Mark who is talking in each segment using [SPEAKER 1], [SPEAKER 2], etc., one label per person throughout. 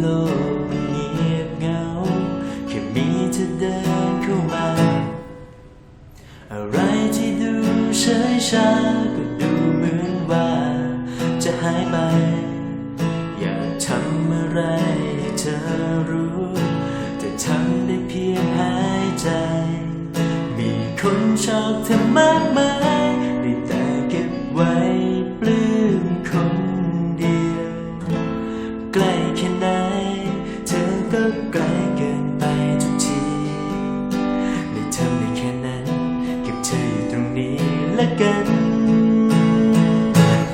[SPEAKER 1] โลกเงียบเงาแค่มีเธอเดินเข้ามา อะไรที่ดูเฉยชาก็ดูเหมือนว่า จะหายไป อยากทำอะไรให้เธอรู้แต่ทำได้เพียงหายใจ มีคนชอบเธอมากมายได้แต่เก็บไว้ ก็ไกลเกินไปทุกทีไม่ทำได้แค่นั้นเก็บเธออยู่ตรงนี้ละกัน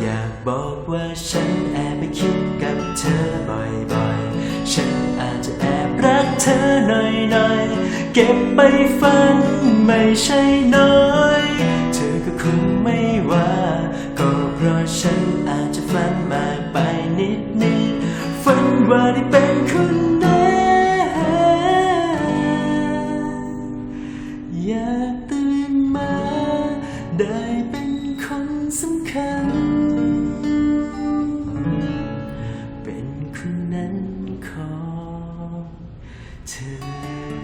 [SPEAKER 1] อยากบอกว่าฉันแอบไปคิดกับเธอบ่อยๆ ฉันอาจจะแอบรักเธอหน่อยๆ เก็บไปฝันไม่ใช่น้อย เธอก็คงไม่ว่า ก็เพราะฉันอาจจะฝันมากไปนิดๆฝันว่าได้เป็นคน อยากตื่นมา ได้เป็นคนสำคัญ เป็นคนนั้นของเธอ